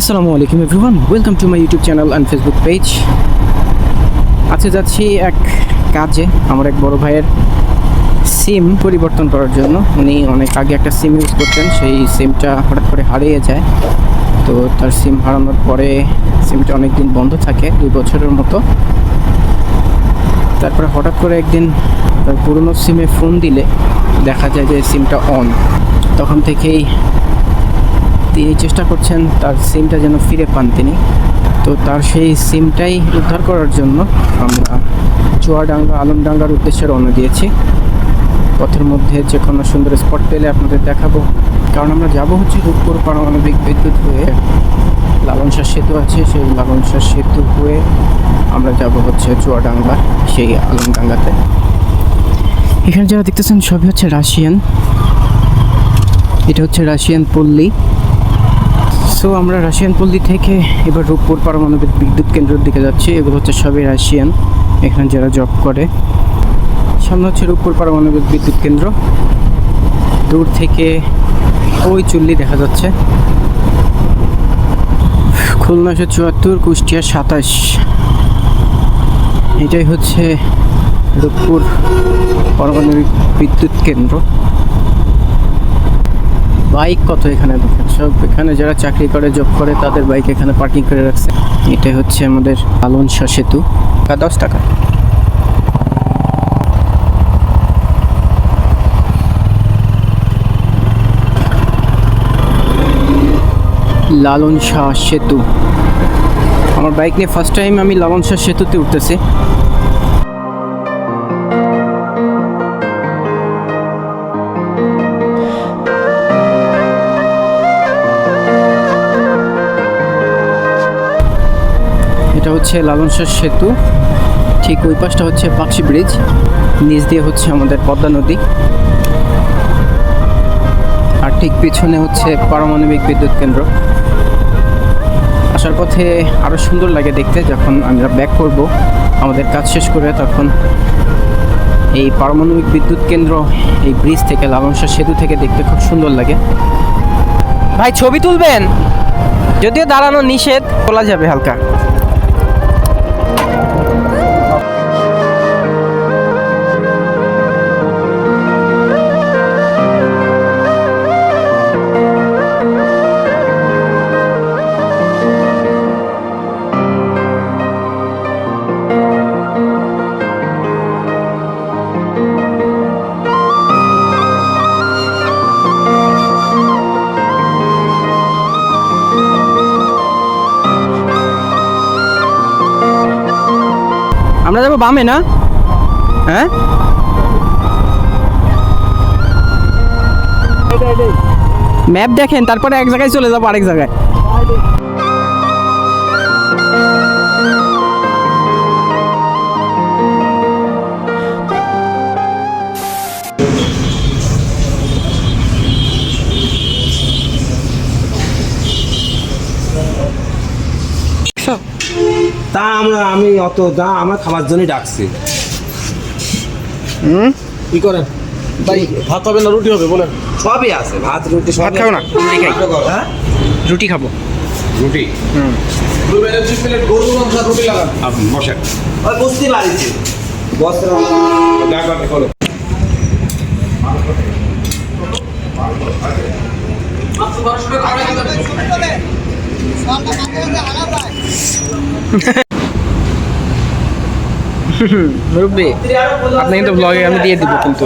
আসসালামু আলাইকুম everyone welcome to my YouTube channel and Facebook page আজকে যাচ্ছি এক কাজে, আমার এক বড় ভাইয়ের সিম পরিবর্তন করার জন্য। উনি অনেক আগে একটা সিম ইউজ করতেন, সেই সিমটা হঠাৎ করে হারিয়ে যায়। তো তার সিম হারানোর পরে সিমটা অনেক দিন বন্ধ থাকে, দুই বছরের মতো। তারপরে হঠাৎ করে একদিন তার পুরনো সিমে ফোন দিলে, দেখা যায় যে সিমটা অন তখন থেকেই তিনি চেষ্টা করছেন, তার সিমটা যেন ফিরে পান তিনি। তো তার সেই সিমটাই উদ্ধার করার জন্য আমরা চুয়াডাঙ্গা, আলমডাঙ্গার উদ্দেশ্যে রওনা দিয়েছি। পথের মধ্যে যে কোনো সুন্দর স্পট পেলে আপনাদের দেখাবো। কারণ আমরা যাব হচ্ছে রূপপুর পারমাণবিক বিদ্যুৎ হয়ে লালনশাহ সেতু আছে, সেই লালনশাহ সেতু হয়ে আমরা যাব হচ্ছে চুয়াডাঙ্গা, সেই আলমডাঙ্গাতে। এখানে যারা দেখতেছেন, সবই হচ্ছে রাশিয়ান। এটা হচ্ছে রাশিয়ান পল্লী। সো আমরা রাশিয়ান পল্লী থেকে এবার রূপপুর পারমাণবিক বিদ্যুৎ কেন্দ্রের দিকে যাচ্ছি। এগুলো হচ্ছে সবই রাশিয়ান এখানে যারা জব করে, সামনে হচ্ছে রূপপুর পারমাণবিক বিদ্যুৎ কেন্দ্র। দূর থেকে ওই চুল্লি দেখা যাচ্ছে। খুলনাশো চুয়াত্তর, কুষ্টিয়া সাতাশ। এটাই হচ্ছে রূপপুর পারমাণবিক বিদ্যুৎ কেন্দ্র। বাইক কত এখানে দেখেন? সব এখানে যারা চাকরি করে জব করে, তাদের বাইক এখানে পার্কিং করে রাখছে। এটা হচ্ছে আমাদের আলন শাহ সেতু। দশ টাকা। লালন শাহ সেতু। আমার বাইক নিয়ে ফার্স্ট টাইম আমি লালন শাহ সেতুতে উঠতেছি। হচ্ছে লালন শাহ সেতু। ঠিক ওই পাশটা হচ্ছে পাকশি ব্রিজ। নিচ দিয়ে হচ্ছে আমাদের পদ্মা নদী। আর ঠিক পিছনে হচ্ছে পারমাণবিক বিদ্যুৎ কেন্দ্র। আসার পথে আরও সুন্দর লাগে দেখতে যখন আমরা ব্যাক করব। আমাদের কাজ শেষ করে তখন এই পারমাণবিক বিদ্যুৎ কেন্দ্র, এই ব্রিজ থেকে লালন শাহ সেতু থেকে দেখতে খুব সুন্দর লাগে। ভাই, ছবি তুলবেন? যদিও দাঁড়ানো নিষেধ, খোলা যাবে হালকা। বামে না? হ্যাঁ? ম্যাপ দেখেন তারপরে এক জায়গায় চলে যাব আরেক জায়গায়। তা আমরা আমি অত দা আমার খাবার জন্যই ডাকছি। হুম? কি করেন? ভাই ভাত হবে না রুটি হবে বলেন। সবই আছে ভাত রুটি সব খাব না? রুটি খাই। হ্যাঁ? রুটি খাব। রুটি? হুম। গরু মাংস আর রুটি লাগান। আপনি বসেন। ওই বুঝতে পারিছি বস্ত্র মুরব্বী আপনি কিন্তু ব্লগে আমি দিয়ে দিব কিন্তু।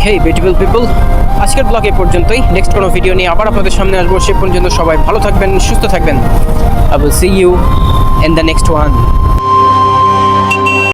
ওকে বিউটিফুল পিপল আজকের ব্লগ এ পর্যন্তই। নেক্সট কোনো ভিডিও নিয়ে আবার আপনাদের সামনে আসব। সে পর্যন্ত সবাই ভালো থাকবেন, সুস্থ থাকবেন। I will see you in the next one